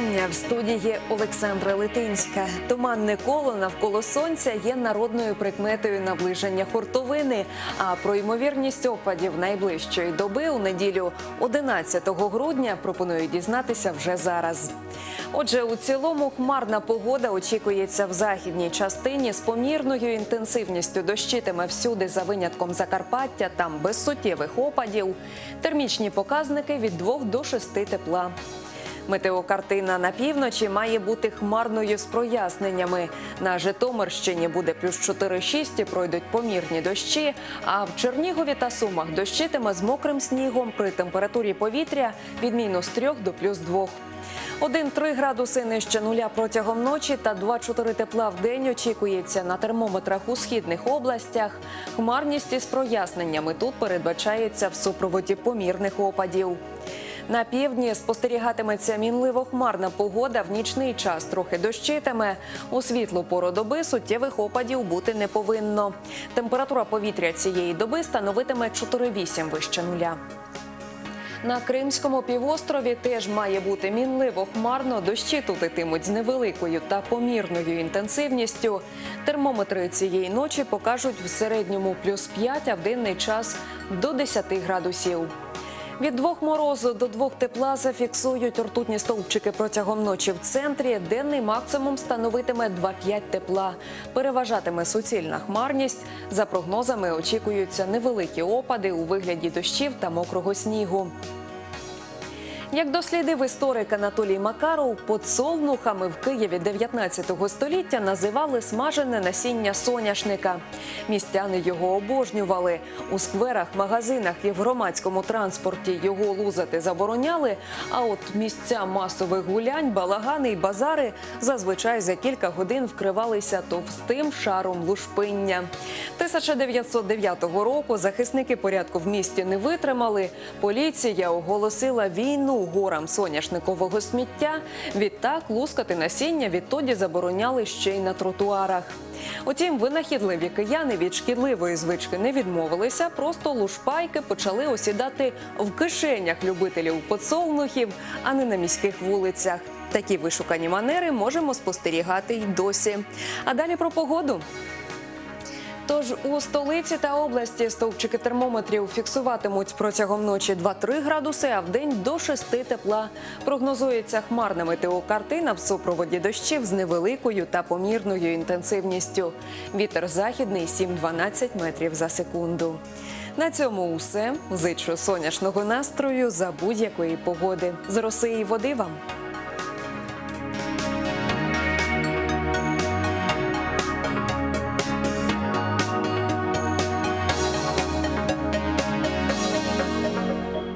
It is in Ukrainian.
вітання в студії Олександра Литинська. Туманне коло навколо сонця є народною прикметою наближення хуртовини. А про ймовірність опадів найближчої доби у неділю 11 грудня пропоную дізнатися вже зараз. Отже, у цілому хмарна погода очікується в західній частині з помірною інтенсивністю дощитиме всюди за винятком Закарпаття. Там без суттєвих опадів. Термічні показники від 2 до 6 тепла. Метеокартина на півночі має бути хмарною з проясненнями. На Житомирщині буде плюс 4-6 пройдуть помірні дощі. А в Чернігові та Сумах дощитиме з мокрим снігом при температурі повітря від мінус 3 до плюс 2. 1-3 градуси нижче нуля протягом ночі та 2-4 тепла в день очікується на термометрах у східних областях. Хмарність із проясненнями тут передбачається в супроводі помірних опадів. На півдні спостерігатиметься мінливо хмарна погода. В нічний час трохи дощитиме. У світлу пору доби суттєвих опадів бути не повинно. Температура повітря цієї доби становитиме 4-8 вище нуля. На Кримському півострові теж має бути мінливо хмарно. Дощі тут ітимуть з невеликою та помірною інтенсивністю. Термометри цієї ночі покажуть в середньому плюс 5, а в денний час до 10 градусів. Від двох морозу до двох тепла зафіксують ртутні стовпчики протягом ночі в центрі. Денний максимум становитиме 2-5 тепла. Переважатиме суцільна хмарність. За прогнозами очікуються невеликі опади у вигляді дощів та мокрого снігу. Як дослідив історик Анатолій Макаров, подсолнухами в Києві 19 століття називали смажене насіння соняшника. Містяни його обожнювали. У скверах, магазинах і в громадському транспорті його лузати забороняли. А от місця масових гулянь, балагани й базари зазвичай за кілька годин вкривалися товстим шаром лушпиння. 1909 року захисники порядку в місті не витримали. Поліція оголосила війну горам соняшникового сміття. Відтак лускати насіння відтоді забороняли ще й на тротуарах. Утім, винахідливі кияни від шкідливої звички не відмовилися. Просто лушпайки почали осідати в кишенях любителів подсолнухів, а не на міських вулицях. Такі вишукані манери можемо спостерігати й досі. А далі про погоду. Тож у столиці та області стовпчики термометрів фіксуватимуть протягом ночі 2-3 градуси, а в день до 6 тепла. Прогнозується хмарна метеокартина в супроводі дощів з невеликою та помірною інтенсивністю. Вітер західний 7-12 метрів за секунду. На цьому усе. Зичу сонячного настрою за будь-якої погоди. З роси і води вам.